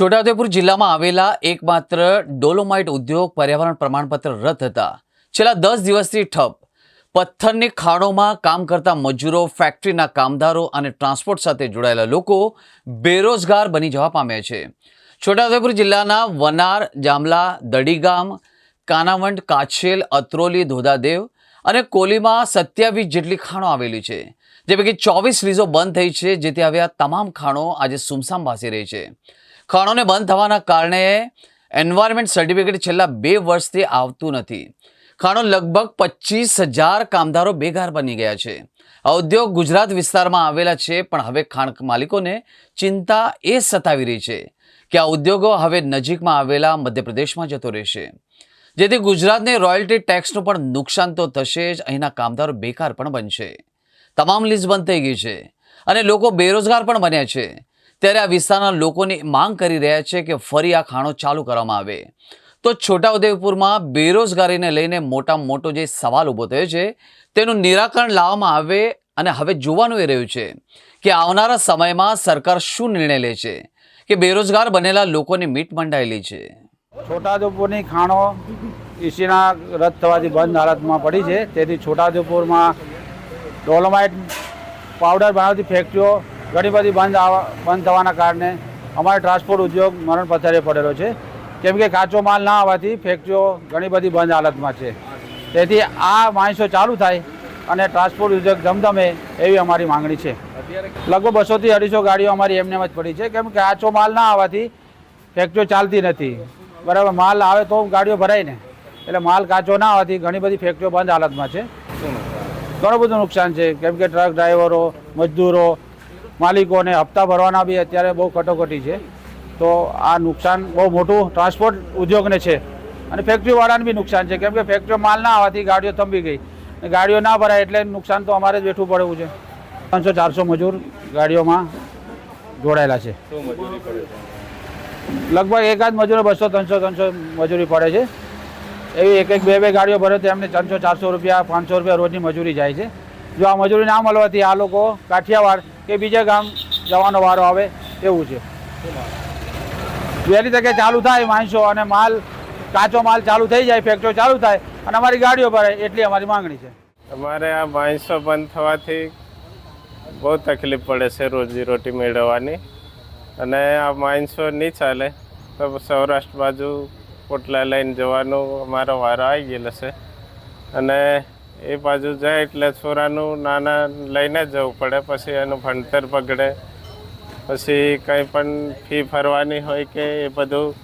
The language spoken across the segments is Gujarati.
છોટાઉદેપુર જિલ્લામાં આવેલા એકમાત્ર ડોલોમાઇટ ઉદ્યોગ પર્યાવરણ પ્રમાણપત્ર રદ હતા. છેલ્લા દસ દિવસથી ઠપ. પથ્થરની ખાણોમાં કામ કરતા મજૂરો, ફેક્ટરીના કામદારો અને ટ્રાન્સપોર્ટ સાથે જોડાયેલા લોકો બેરોજગાર બની જવા પામ્યા છે. છોટાઉદેપુર જિલ્લાના વનાર, જામલા, દડીગામ કાનાવંડ કાછેલ, અત્રોલી, ધોધાદેવ અને કોલીમાં સત્યાવીસ જેટલી ખાણો આવેલી છે. જે પૈકી ચોવીસ લીઝો બંધ થઈ છે, જેથી હવે આ તમામ ખાણો આજે સુમસામ ભાસી રહી છે. ખાણોને બંધ થવાના કારણે એન્વાયરમેન્ટ સર્ટિફિકેટ છેલ્લા બે વર્ષથી આવતું નથી. ખાણો લગભગ પચીસ હજાર કામદારો બેઘર બની ગયા છે. આ ઉદ્યોગ ગુજરાત વિસ્તારમાં આવેલા છે, પણ હવે ખાણ માલિકોને ચિંતા એ સતાવી રહી છે કે આ ઉદ્યોગો હવે નજીકમાં આવેલા મધ્યપ્રદેશમાં જતો રહેશે. જેથી ગુજરાતને રોયલ્ટી ટેક્સનું પણ નુકસાન તો થશે જ, અહીંના કામદારો બેકાર પણ બનશે. તમામ લીઝ બંધ થઈ ગઈ છે અને લોકો બેરોજગાર પણ બન્યા છે. ત્યારે આ વિસ્તારના લોકોની માંગ કરી રહ્યા છે કે ફરી આ ખાણો ચાલુ કરવામાં આવે. તો છોટાઉદેપુરમાં બેરોજગારીને લઈને મોટામાં મોટો જે સવાલ ઊભો થયો છે, તેનું નિરાકરણ લાવવામાં આવે અને હવે જોવાનું એ રહ્યું છે કે આવનારા સમયમાં સરકાર શું નિર્ણય લે છે કે બેરોજગાર બનેલા લોકોની મીટ મંડાયેલી છે. છોટાઉદેપુરની ખાણો ઈસીના રદ થવાથી બંધ હાલતમાં પડી છે. તેથી છોટાઉદેપુરમાં ડોલોમાઇટ પાવડર બનાવતી ફેક્ટરીઓ ઘણી બધી બંધ બંધ થવાના કારણે અમારો ટ્રાન્સપોર્ટ ઉદ્યોગ મરણ પથારે પડેલો છે. કેમ કે કાચો માલ ના આવવાથી ફેક્ટરીઓ ઘણી બધી બંધ હાલતમાં છે. તેથી આ માણસો ચાલુ થાય અને ટ્રાન્સપોર્ટ ઉદ્યોગ ધમધમે એવી અમારી માંગણી છે. લગભગ બસોથી અઢીસો ગાડીઓ અમારી એમને જ પડી છે. કેમ કે કાચો માલ ના આવવાથી ફેક્ટરીઓ ચાલતી નથી. બરાબર, માલ આવે તો ગાડીઓ ભરાય ને. એટલે માલ કાચો ના આવવાથી ઘણી બધી ફેક્ટરીઓ બંધ હાલતમાં છે. ઘણું બધું નુકસાન છે. કેમ કે ટ્રક ડ્રાઈવરો મજદૂરો માલિકોને હપ્તા ભરવાના બી અત્યારે બહુ કટોકટી છે. તો આ નુકસાન બહુ મોટું ટ્રાન્સપોર્ટ ઉદ્યોગને છે. અને ફેક્ટરીવાળાને બી નુકસાન છે. કેમ કે ફેક્ટરીઓ માલ ના આવવાથી ગાડીઓ થંભી ગઈ. ગાડીઓ ના ભરાય એટલે નુકસાન તો અમારે જ વેઠવું પડવું છે. ત્રણસો ચારસો મજૂર ગાડીઓમાં જોડાયેલા છે? લગભગ એકાદ મજૂરો બસો ત્રણસો ત્રણસો મજૂરી પડે છે. એવી એક એક બે બે ગાડીઓ ભરે તો એમને ત્રણસો ચારસો રૂપિયા પાંચસો રૂપિયા રોજની મજૂરી જાય છે. જો આ મજૂરી ના મળવાથી આ લોકો કાઠિયાવાડ કે બીજા ગામ જવાનો વારો આવે એવું છે. વહેલી તકે ચાલુ થાય માણસો અને માલ, કાચો માલ ચાલુ થઈ જાય ફેક્ટરીઓ ચાલુ થાય અને અમારી ગાડીઓ ભરાય એટલી અમારી માંગણી છે. અમારે આ માણસો બંધ થવાથી બહુ તકલીફ પડે છે રોજી રોટી મેળવવાની. અને આ માણસો નહીં ચાલે તો સૌરાષ્ટ્ર બાજુ પોટલા લઈને જવાનું અમારો વારો આવી ગયેલો છે. અને એ બાજુ જાય એટલે છોરાનું નાના લઈને જ જવું પડે, પછી એનું ભણતર બગડે. પછી કંઈ પણ ફી ભરવાની હોય કે એ બધું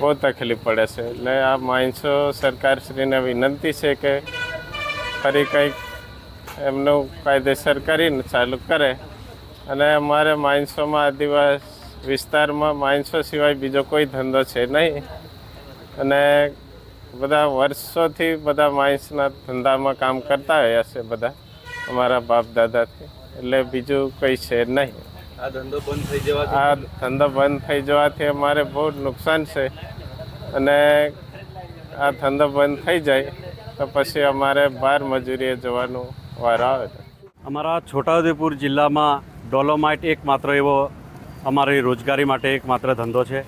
બહુ તકલીફ પડે છે. એટલે આ માણસો સરકારશ્રીને વિનંતી છે કે ફરી કંઈક એમનું કાયદેસર કરીને ચાલુ કરે. અને અમારે માણસોમાં આદિવાસી વિસ્તારમાં માણસો સિવાય બીજો કોઈ ધંધો છે નહીં. અને બધા વર્ષોથી બધા માણસના ધંધામાં કામ કરતા રહ્યા છે બધા અમારા બાપ દાદાથી. એટલે બીજું કંઈ છે નહીં. આ ધંધો બંધ થઈ જવા આ ધંધો બંધ થઈ જવાથી અમારે બહુ નુકસાન છે. અને આ ધંધો બંધ થઈ જાય તો પછી અમારે બહાર મજૂરીએ જવાનું વાર આવે છે. અમારા છોટાઉદેપુર જિલ્લામાં ડોલોમાઇટ એકમાત્ર એવો અમારી રોજગારી માટે એકમાત્ર ધંધો છે.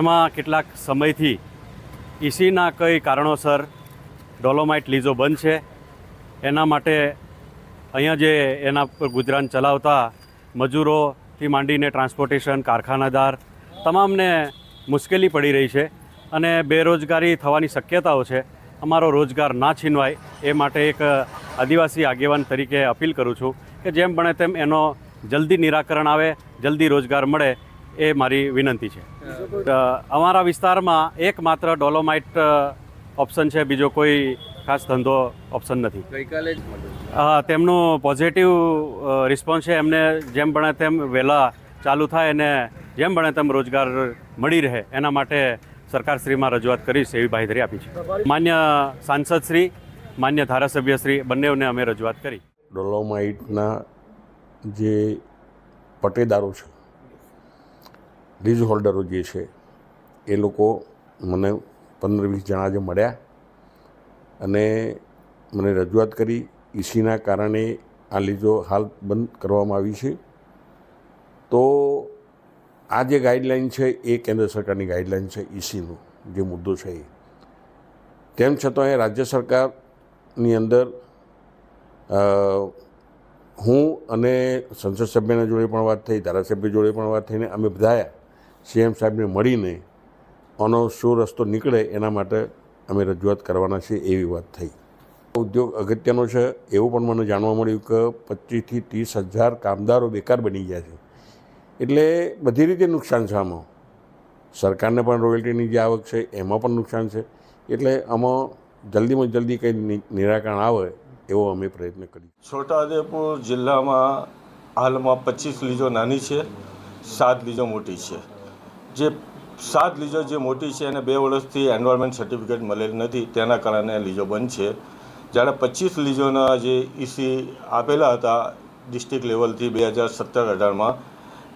એમાં કેટલાક સમયથી ઈસીના કઈ કારણોસર ડોલોમાઇટ લીઝો બંધ છે, એના માટે અહીંયા જે એના પર ગુજરાન ચલાવતા મજૂરોથી માંડીને ટ્રાન્સપોર્ટેશન, કારખાનાદાર, તમામને મુશ્કેલી પડી રહી છે અને બેરોજગારી થવાની શક્યતાઓ છે. અમારો રોજગાર ના છીનવાય એ માટે એક આદિવાસી આગેવાન તરીકે અપીલ કરું છું કે જેમ બને તેમ એનો જલ્દી નિરાકરણ આવે, જલ્દી રોજગાર મળે એ મારી વિનંતી છે. અમારા વિસ્તારમાં એકમાત્ર ડોલોમાઇટ ઓપ્શન છે. બીજો કોઈ ખાસ ધંધો ઓપ્શન નથી. ગઈકાલે તેમનું પોઝિટિવ રિસ્પોન્સ છે. એમને જેમ બને તેમ વહેલા ચાલુ થાય અને જેમ બને તેમ રોજગાર મળી રહે. એના માટે સરકારશ્રીમાં રજૂઆત કરીશ એવી બાંહેધરી આપી છે. માન્ય સાંસદ શ્રી માન્ય ધારાસભ્ય શ્રી બંનેઓને અમે રજૂઆત કરી. ડોલોમાઇટના જે પટેદારો છે લીઝ હોલ્ડરો જે છે, એ લોકો મને પંદર વીસ જણા જે મળ્યા અને મને રજૂઆત કરી ઈસીના કારણે આ લીઝો હાલ બંધ કરવામાં આવી છે. તો આ જે ગાઈડલાઇન છે, એ કેન્દ્ર સરકારની ગાઈડલાઇન છે, ઈસીનું જે મુદ્દો છે એ. તેમ છતાં એ રાજ્ય સરકારની અંદર હું અને સંસદ સભ્યના જોડે પણ વાત થઈ, ધારાસભ્ય જોડે પણ વાત થઈને અમે બધાએ સીએમ સાહેબને મળીને આનો શું રસ્તો નીકળે એના માટે અમે રજૂઆત કરવાના છીએ એવી વાત થઈ. ઉદ્યોગ અગત્યનો છે એવું પણ મને જાણવા મળ્યું કે પચીસથી ત્રીસ હજાર કામદારો બેકાર બની ગયા છે. એટલે બધી રીતે નુકસાન છે આમાં. સરકારને પણ રોયલ્ટીની જે આવક છે એમાં પણ નુકસાન છે. એટલે આમાં જલ્દીમાં જલ્દી કંઈ નિરાકરણ આવે એવો અમે પ્રયત્ન કરીએ. છોટાઉદેપુર જિલ્લામાં હાલમાં પચીસ લીજો નાની છે, સાત લીજો મોટી છે. જે સાત લીજો જે મોટી છે એને બે વર્ષથી એન્વાયરમેન્ટ સર્ટિફિકેટ મળેલ નથી, તેના કારણે લીજો બંધ છે. જ્યારે પચીસ લીજોના જે ઈસી આપેલા હતા ડિસ્ટ્રિક્ટ લેવલથી બે હજાર સત્તર અઢારમાં,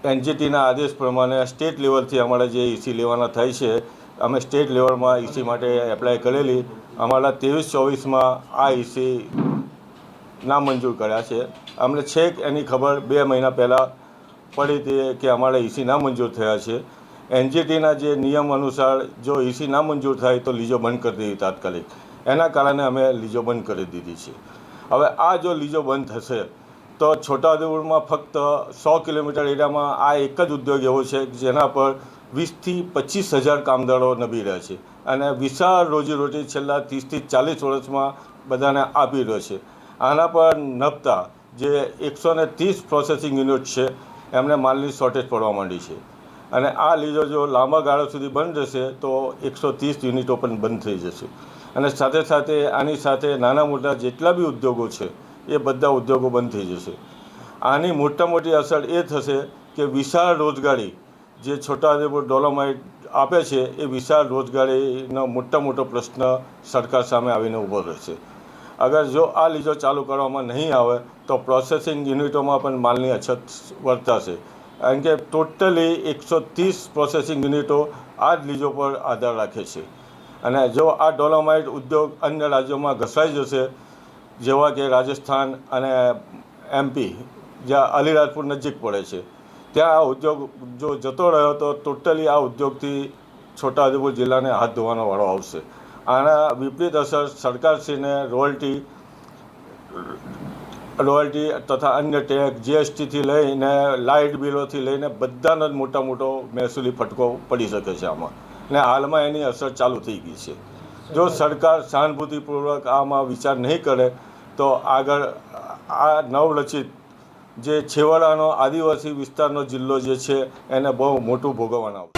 એનજીટીના આદેશ પ્રમાણે સ્ટેટ લેવલથી અમારા જે ઈસી લેવાના થાય છે, અમે સ્ટેટ લેવલમાં ઈસી માટે એપ્લાય કરેલી. અમારા ત્રેવીસ ચોવીસમાં આ ઈસી નામંજૂર કર્યા છે. અમને છેક એની ખબર બે મહિના પહેલાં પડી હતી કે અમારા ઈસી નામંજૂર થયા છે. એનજીટીના જે નિયમ અનુસાર જો ઈસી નામંજૂર થાય તો લીજો બંધ કરી દેવી તાત્કાલિક. એના કારણે અમે લીજો બંધ કરી દીધી છે. હવે આ જો લીજો બંધ થશે, તો છોટાઉદેપુરમાં ફક્ત સો કિલોમીટર એરિયામાં આ એક જ ઉદ્યોગ એવો છે જેના પર વીસથી પચીસ હજાર કામદારો નભી રહ્યા છે અને વિશાળ રોજીરોટી છેલ્લા ત્રીસથી ચાલીસ વર્ષમાં બધાને આપી રહ્યો છે. આના પર નભતા જે એકસો ને ત્રીસ પ્રોસેસિંગ યુનિટ છે, એમને માલની શોર્ટેજ પડવા માંડી છે. અને આ લીજો જો લાંબા ગાળા સુધી બંધ રહેશે, તો એકસો ત્રીસ યુનિટો પણ બંધ થઈ જશે. અને સાથે સાથે આની સાથે નાના મોટા જેટલા બી ઉદ્યોગો છે, એ બધા ઉદ્યોગો બંધ થઈ જશે. આની મોટા મોટી અસર એ થશે કે વિશાળ રોજગારી જે છોટાઉદેપુર ડોલોમાઇટ આપે છે, એ વિશાળ રોજગારીનો મોટા મોટો પ્રશ્ન સરકાર સામે આવીને ઊભો રહેશે. અગર જો આ લીજો ચાલુ કરવામાં નહીં આવે, તો પ્રોસેસિંગ યુનિટોમાં પણ માલની અછત વર્તાશે. કારણ કે ટોટલી એકસો ત્રીસ પ્રોસેસિંગ યુનિટો આ જ લીજો પર આધાર રાખે છે. અને જો આ ડોલોમાઇટ ઉદ્યોગ અન્ય રાજ્યોમાં ઘસાઈ જશે, જેવા કે રાજસ્થાન અને એમપી, જ્યાં અલીરાજપુર નજીક પડે છે, ત્યાં આ ઉદ્યોગ જો જતો રહ્યો તો ટોટલી આ ઉદ્યોગથી છોટાઉદેપુર જિલ્લાને હાથ ધોવાનો વાળો આવશે. આના વિપરીત અસર સરકારશ્રીને રોયલ્ટી રોયલ્ટી તથા અન્ય ટેક્સ જીએસટીથી લઈને લાઇટ બિલોથી લઈને બધાનો જ મોટા મોટો મહેસૂલી ફટકો પડી શકે છે આમાં. ને હાલમાં એની અસર ચાલુ થઈ ગઈ છે. જો સરકાર સહાનુભૂતિપૂર્વક આમાં વિચાર નહીં કરે, તો આગળ આ નવરચિત જે છેવાડાનો આદિવાસી વિસ્તારનો જિલ્લો જે છે, એને બહુ મોટું ભોગવવાનું આવશે.